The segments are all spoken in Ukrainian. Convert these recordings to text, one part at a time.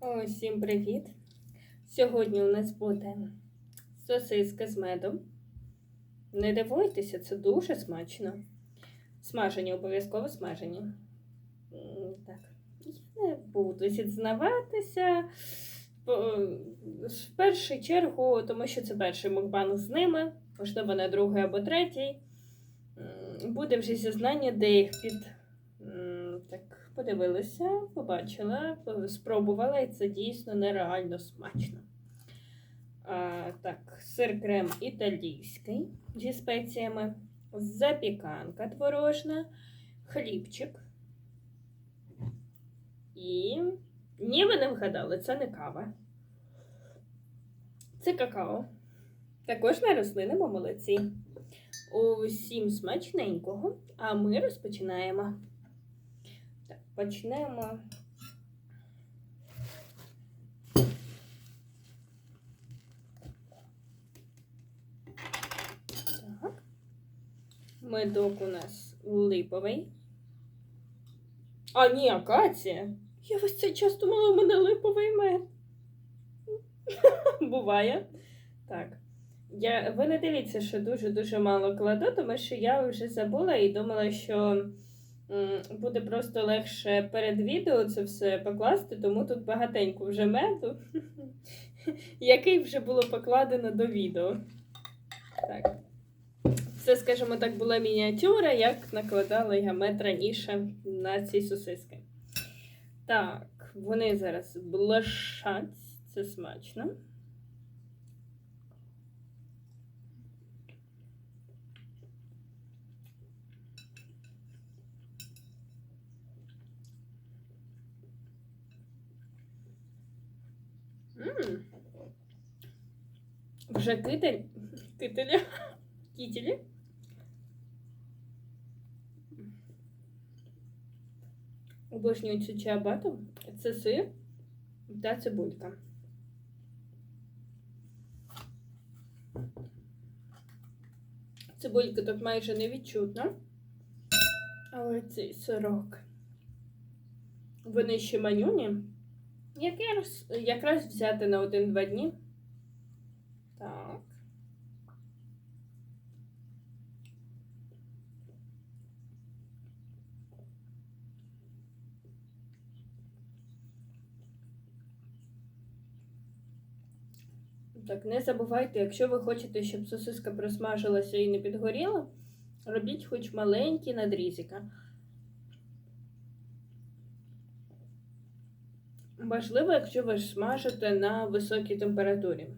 Усім привіт! Сьогодні у нас буде сосиска з медом. Не дивуйтеся, це дуже смачно. Смажені, обов'язково смажені. Так, я не буду зізнаватися. В першу чергу, тому що це перший мукбанг з ними, можливо, на другий або третій. Буде вже зізнання, де їх під подивилася, побачила, спробувала, і це дійсно нереально смачно. А, так, сир крем італійський зі спеціями, запіканка творожна, хлібчик. І ні, ви не вгадали, це не кава. Це какао. Також на рослинному молоці. Усім смачненького, а ми розпочинаємо. Почнемо. Так. Медок у нас липовий. А, ні, акація. Я весь цей час думала, у мене липовий мед. Буває. Так. Я, ви не дивіться, що дуже-дуже мало кладу, тому що я вже забула і думала, що буде просто легше перед відео це все покласти, тому тут багатенько вже меду, який вже було покладено до відео. Так. Це, скажімо так, була мініатюра, як накладала я мед раніше на ці сосиски. Так, вони зараз блешать, це смачно. Вже китель. Кителі. Кітелі. Обожнюю чиабату. Це сир та цибулька. Цибулька тут майже не відчутна. Але цей сирок. Вони ще манюні. Якраз, якраз взяти на один-два дні. Так. Так, не забувайте, якщо ви хочете, щоб сосиска просмажилася і не підгоріла, робіть хоч маленькі надрізика. Важливо, якщо ви смажите на високій температурі.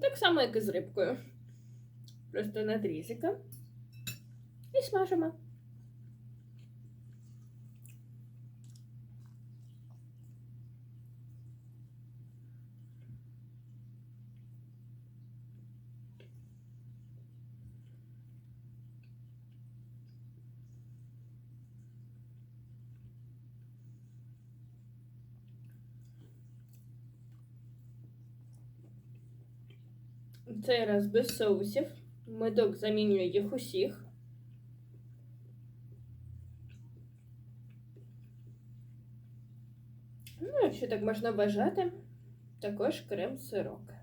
Так само, як і з рибкою. Просто надрізика. І смажимо. Цей раз без соусів. Медок замінює їх усіх. Ну, якщо так можна бажати, також крем-сирок.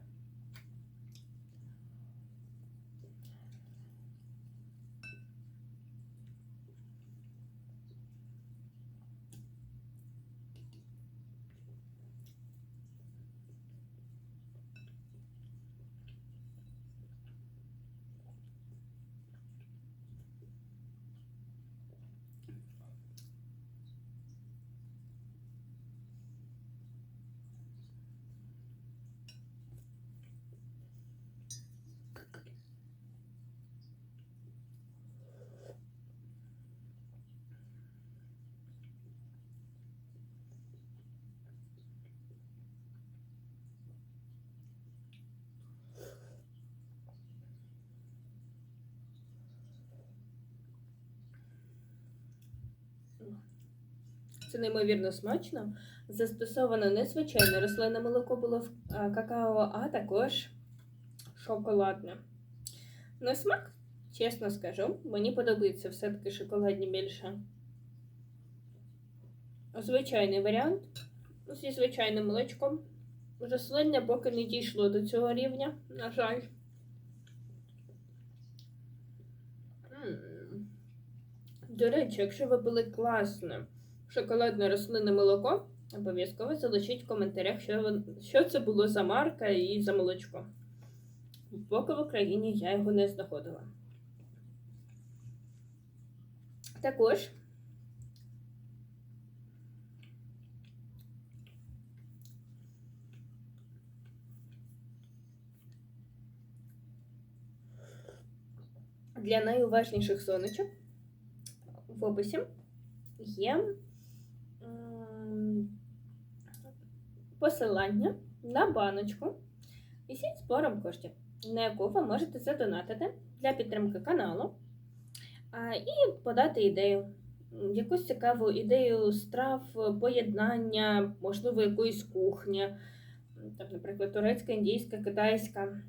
Це неймовірно смачно. Застосовано не звичайне рослинне молоко було в какао, а також шоколадне. На смак Чесно скажу, мені подобається все-таки шоколадні більше. Звичайний варіант зі звичайним молочком. Рослинне поки не дійшло до цього рівня, на жаль. До речі, якщо ви пили класне шоколадне рослинне молоко, обов'язково залишіть в коментарях, що, що це було за марка і за молочко. Поки в Україні я його не знаходила. Також для найуважніших сонечок в описі є м, посилання на баночку зі збором коштів, на яку ви можете задонатити для підтримки каналу і подати ідею. Якусь цікаву ідею страв, поєднання, можливо, якоїсь кухні, там, наприклад, турецька, індійська, китайська.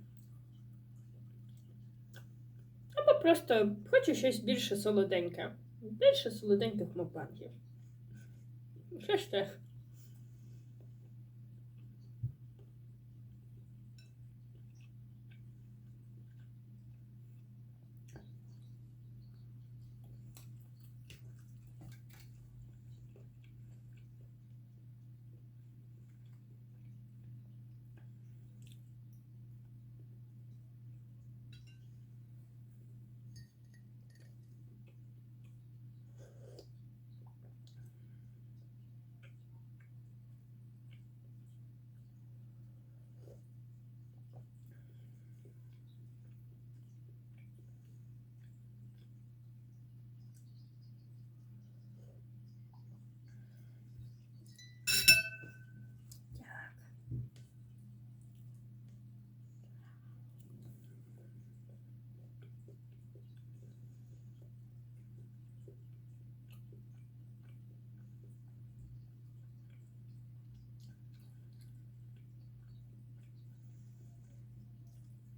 Або просто хочу щось більше солоденьке. Більше солоденьких мукбангів. Що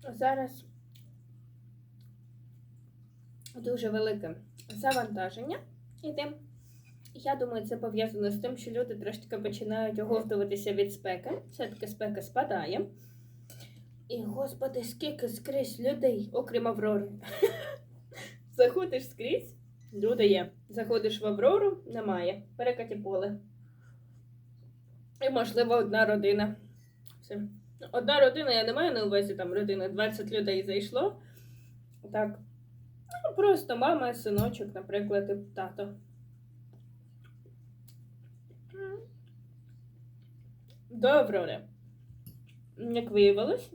Зараз дуже велике завантаження іде. Я думаю, це пов'язано з тим, що люди трошки починають оговтуватися від спеки. Все-таки спека спадає. І, господи, скільки скрізь людей, окрім Аврори. Заходиш скрізь, люди є. Заходиш в Аврору, немає. Перекаті поле. І, можливо, одна родина. Все. Одна родина, я не маю на увазі там родина, 20 людей зайшло. Так. Ну, просто мама, синочок, наприклад, і тато. Добре. Як виявилось,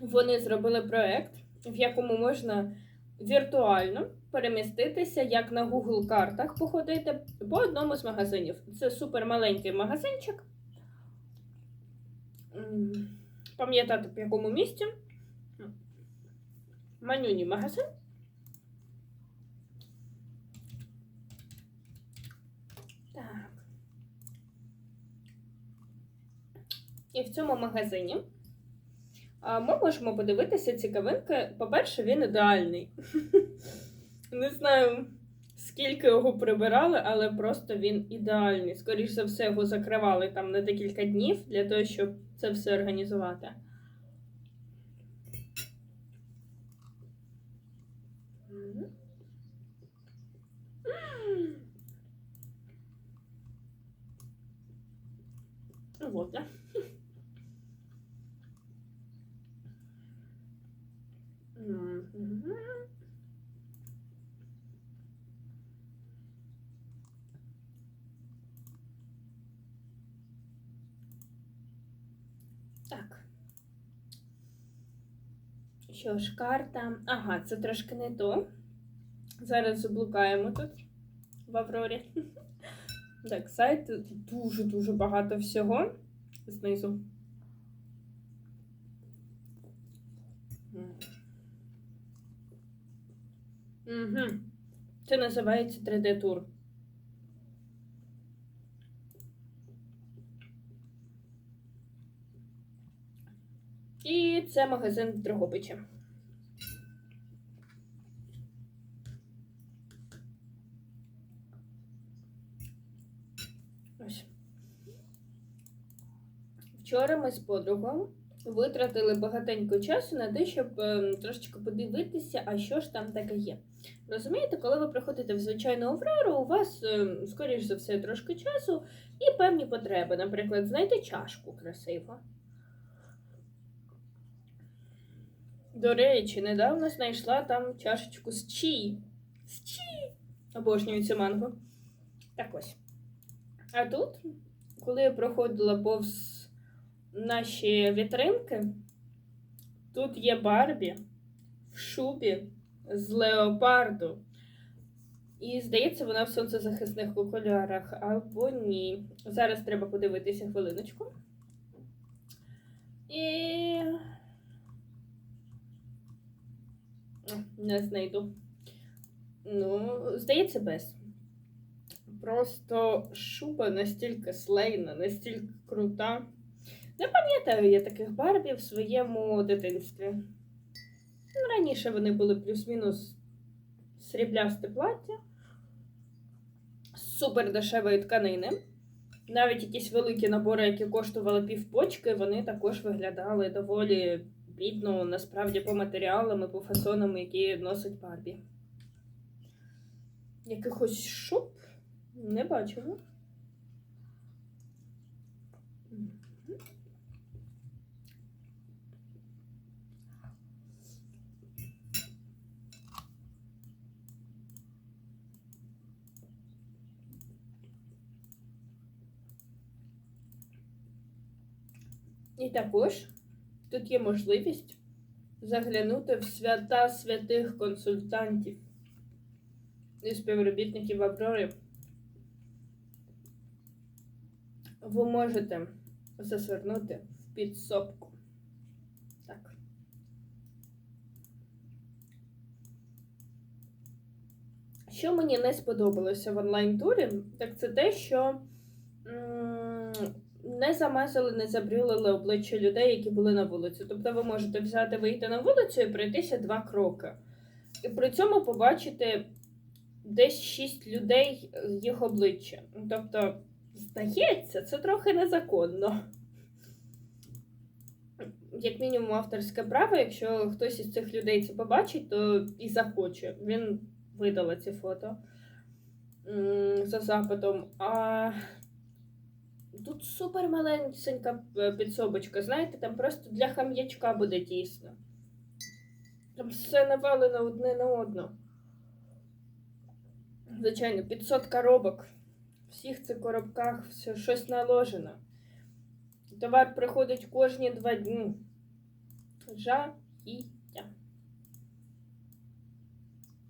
вони зробили проект, в якому можна віртуально переміститися, як на Google картах походити по одному з магазинів. Це супер маленький магазинчик. Пам'ятати в якому місці. Манюні магазин. Так. І в цьому магазині ми можемо подивитися цікавинки. По-перше, він ідеальний. Не знаю, скільки його прибирали, але просто він ідеальний. Скоріше за все, його закривали там на декілька днів для того, щоб це все організувати. Вот, да. Мгм. Так. Що ж, карта. Ага, це трошки не то. Зараз заблукаємо тут в Аврорі. Так, сайт дуже-дуже багато всього знизу. Угу. Це називається 3D-тур. І це магазин в Дрогобичі. Ось. Вчора ми з подругом витратили багатенько часу на те, щоб ем, трошечки подивитися, а що ж там таке є. Розумієте, коли ви приходите в звичайну Аврору, у вас, ем, скоріш за все, трошки часу і певні потреби. Наприклад, знайти чашку красиво. До речі, недавно знайшла там чашечку з чі. З чі. Обожнюю цю мангу. Так ось. А тут, коли я проходила повз наші вітринки, тут є Барбі в шубі з леопарду. І здається, вона в сонцезахисних окулярах або ні. Зараз треба подивитися хвилиночку. І. А, Не знайду. Ну, здається, без. Просто шуба настільки слейна, настільки крута. Не пам'ятаю я таких барбі в своєму дитинстві. Ну, Раніше вони були плюс-мінус сріблясте плаття супер дешевої тканини. Навіть якісь великі набори, які коштували півпочки, вони також виглядали доволі бідно, насправді, по матеріалам і по фасонам, які носить Барбі. Якихось шуб не бачила. І також тут є можливість заглянути в свята святих консультантів і співробітників Аврори. Ви можете засвернути в підсобку. Так. Що мені не сподобалося в онлайн-турі, так це те, що не замазали, не забрюлили обличчя людей, які були на вулиці. Тобто ви можете взяти, вийти на вулицю і пройтися два кроки. І при цьому побачити десь шість людей їх обличчя. Тобто, здається, це трохи незаконно. Як мінімум, авторське право, якщо хтось із цих людей це побачить, то і захоче. Він видала ці фото за запитом. А Тут супер маленька е, підсобочка, знаєте, там просто для хам'ячка буде тісно. Там все навалено одне на одно. Звичайно, 500 коробок. Всіх цих коробках все щось наложено. Товар приходить кожні два дні. Жахіття.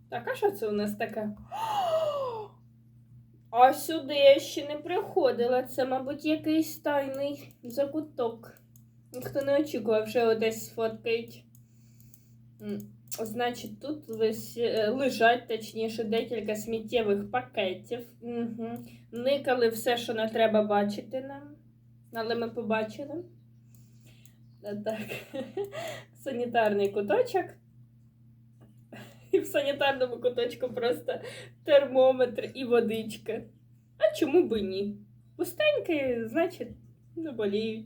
Так, а що це у нас таке? А сюди я ще не приходила. Це, мабуть, якийсь тайний закуток. Ніхто не очікував, що десь сфоткають. Значить, тут е, лежать, точніше, декілька сміттєвих пакетів. Угу. Никали все, що не треба бачити нам. Але ми побачили. Так, санітарний куточок. І в санітарному куточку просто термометр і водичка. А чому би ні? Пустенькі, значить, не боліють.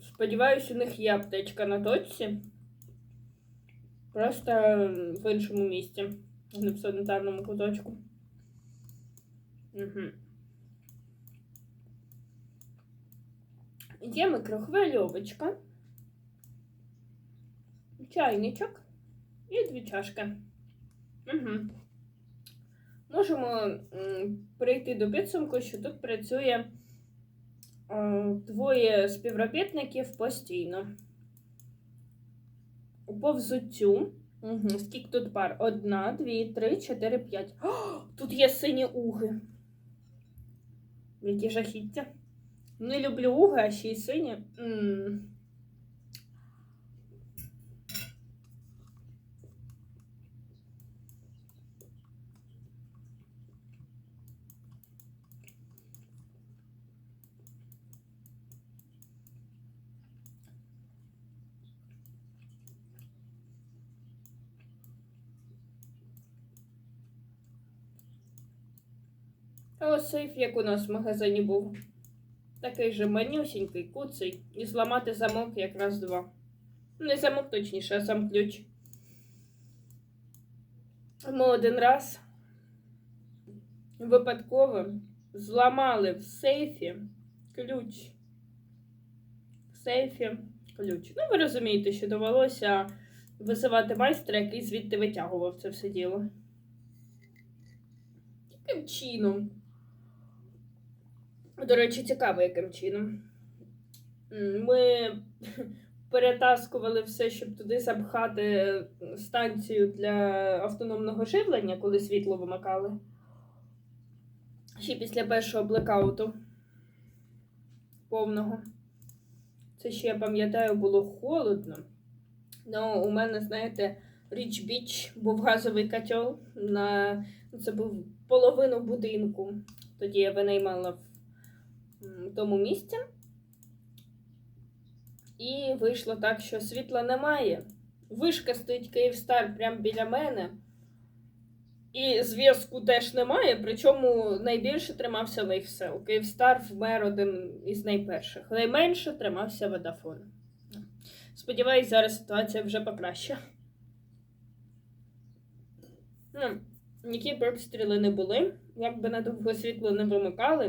Сподіваюсь, у них є аптечка на точці. Просто в іншому місці, не в санітарному куточку. Угу. Є микрохвильовочка Чайничок і дві чашки. Угу. Можемо прийти до підсумку, що тут працює двоє співробітників постійно. По взуттю. Угу. Скільки тут пар? Одна, дві, три, чотири, п'ять. Тут є сині уги. Які жахіття. Не люблю уги, а ще й сині. М -м. Сейф, як у нас в магазині був. Такий же манюсінький, куций. І зламати замок якраз два. Не замок точніше, а сам ключ. Ми один раз випадково зламали в сейфі ключ. В сейфі ключ. Ну, ви розумієте, що довелося визивати майстра, який звідти витягував це все діло. Яким чином? До речі, цікаво, яким чином. Ми перетаскували все, щоб туди запхати станцію для автономного живлення, коли світло вимикали. Ще після першого блекауту повного. Це ще я пам'ятаю, було холодно. Ну, у мене, знаєте, Річ Біч був газовий котел. На... Це був половину будинку. Тоді я винаймала в тому місці. І вийшло так, що світла немає. Вишка стоїть Київстар прямо біля мене. І зв'язку теж немає, причому найбільше тримався Лейфсел. Київстар вмер один із найперших. Найменше тримався Водафон. Сподіваюсь, зараз ситуація вже покраща. Ну, які б обстріли не були, як би надовго світло не вимикали,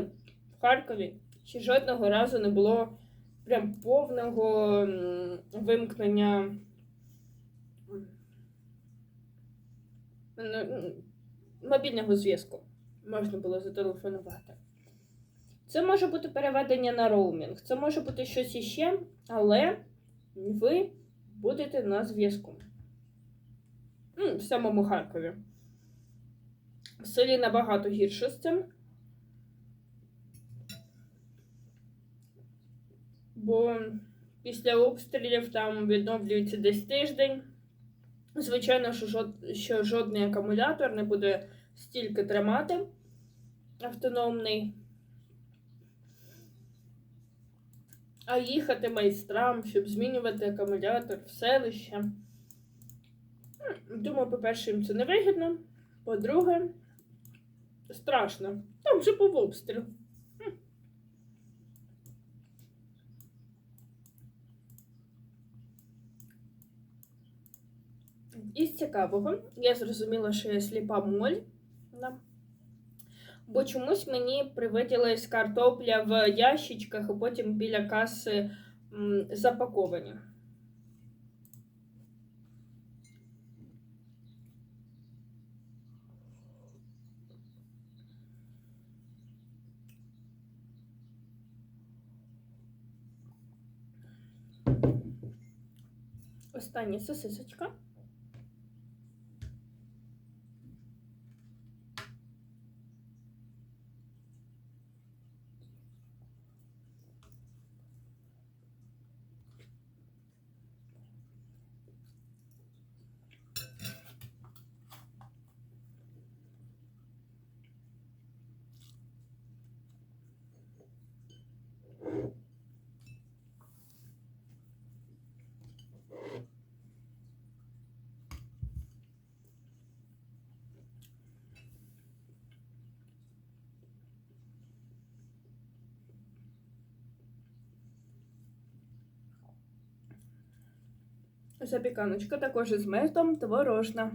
в Харкові ще жодного разу не було прям повного вимкнення. м, Мобільного зв'язку можна було зателефонувати. Це може бути переведення на роумінг, це може бути щось іще, але ви будете на зв'язку. В самому Харкові. В селі набагато гірше з цим. Бо після обстрілів там відновлюється десь тиждень. Звичайно, що, жод... що жодний акумулятор не буде стільки тримати автономний. А їхати майстрам, щоб змінювати акумулятор в селище. Думаю, по-перше, їм це не вигідно. По-друге, страшно. Там вже був обстріл. Із цікавого, я зрозуміла, що я сліпа моль. Да. Бо чомусь мені привиділась картопля в ящичках, а потім біля каси запаковані. Остання сосисочка. Запіканочка також із медом творожна.